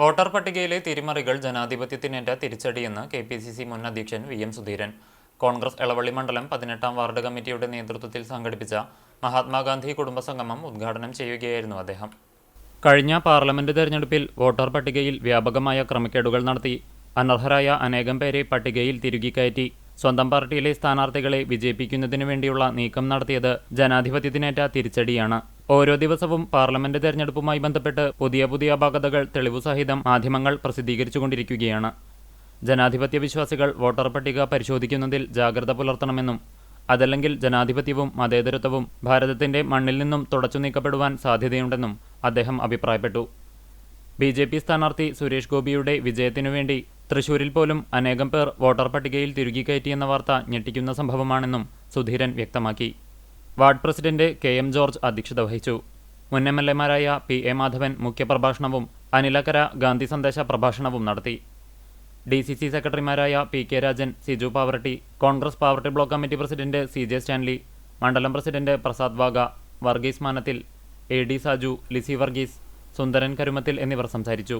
Voter പട്ടികയിലെ തിരിമറികൾ ജനാധിപത്യത്തിനേറ്റ തിരിച്ചടിയെന്ന് കെ പി സി സി മുൻ അധ്യക്ഷൻ V M Sudheeran. Congress Elavally മണ്ഡലം പതിനെട്ടാം വാർഡ് കമ്മിറ്റിയുടെ നേതൃത്വത്തിൽ സംഘടിപ്പിച്ച മഹാത്മാഗാന്ധി കുടുംബസംഗമം ഉദ്ഘാടനം ചെയ്യുകയായിരുന്നു അദ്ദേഹം. കഴിഞ്ഞ പാർലമെന്റ് തെരഞ്ഞെടുപ്പിൽ വോട്ടർ പട്ടികയിൽ വ്യാപകമായ ക്രമക്കേടുകൾ നടത്തി. അനർഹരായ അനേകം പേരെ പട്ടികയിൽ തിരുകിക്കയറ്റി സ്വന്തം പാർട്ടിയിലെ സ്ഥാനാർത്ഥികളെ വിജയിപ്പിക്കുന്നതിനു വേണ്ടിയുള്ള നീക്കം നടത്തിയത് ജനാധിപത്യത്തിനേറ്റ തിരിച്ചടിയാണ്. ഓരോ ദിവസവും പാർലമെന്റ് തെരഞ്ഞെടുപ്പുമായി ബന്ധപ്പെട്ട് പുതിയ പുതിയ അപാകതകൾ തെളിവുസഹിതം മാധ്യമങ്ങൾ പ്രസിദ്ധീകരിച്ചുകൊണ്ടിരിക്കുകയാണ്. ജനാധിപത്യ വിശ്വാസികൾ വോട്ടർ പട്ടിക പരിശോധിക്കുന്നതിൽ ജാഗ്രത പുലർത്തണമെന്നും അതല്ലെങ്കിൽ ജനാധിപത്യവും മതേതരത്വവും ഭാരതത്തിന്റെ മണ്ണിൽ നിന്നും തുടച്ചു നീക്കപ്പെടുവാൻ സാധ്യതയുണ്ടെന്നും അദ്ദേഹം അഭിപ്രായപ്പെട്ടു. ബി ജെ പി സ്ഥാനാർത്ഥി സുരേഷ് ഗോപിയുടെ വിജയത്തിനുവേണ്ടി തൃശൂരിൽ പോലും അനേകം പേർ വോട്ടർ പട്ടികയിൽ തിരുകിക്കയറ്റിയെന്ന വാർത്ത ഞെട്ടിക്കുന്ന സംഭവമാണെന്നും സുധീരൻ വ്യക്തമാക്കി. Ward president K M George അധ്യക്ഷത വഹിച്ചു. മുൻ എം എൽ എമാരായ പി എ മാധവൻ മുഖ്യപ്രഭാഷണവും അനിലക്കര ഗാന്ധി സന്ദേശ പ്രഭാഷണവും നടത്തി. ഡി സി സി സെക്രട്ടറിമാരായ P K Rajan Siju Pavaratty Congress Pavaratty block committee president C J Stanley മണ്ഡലം പ്രസിഡന്റ് പ്രസാദ് വാഗ വർഗീസ് മാനത്തിൽ എ ഡി സാജു ലിസി വർഗീസ് സുന്ദരൻ കരുമത്തിൽ എന്നിവർ സംസാരിച്ചു.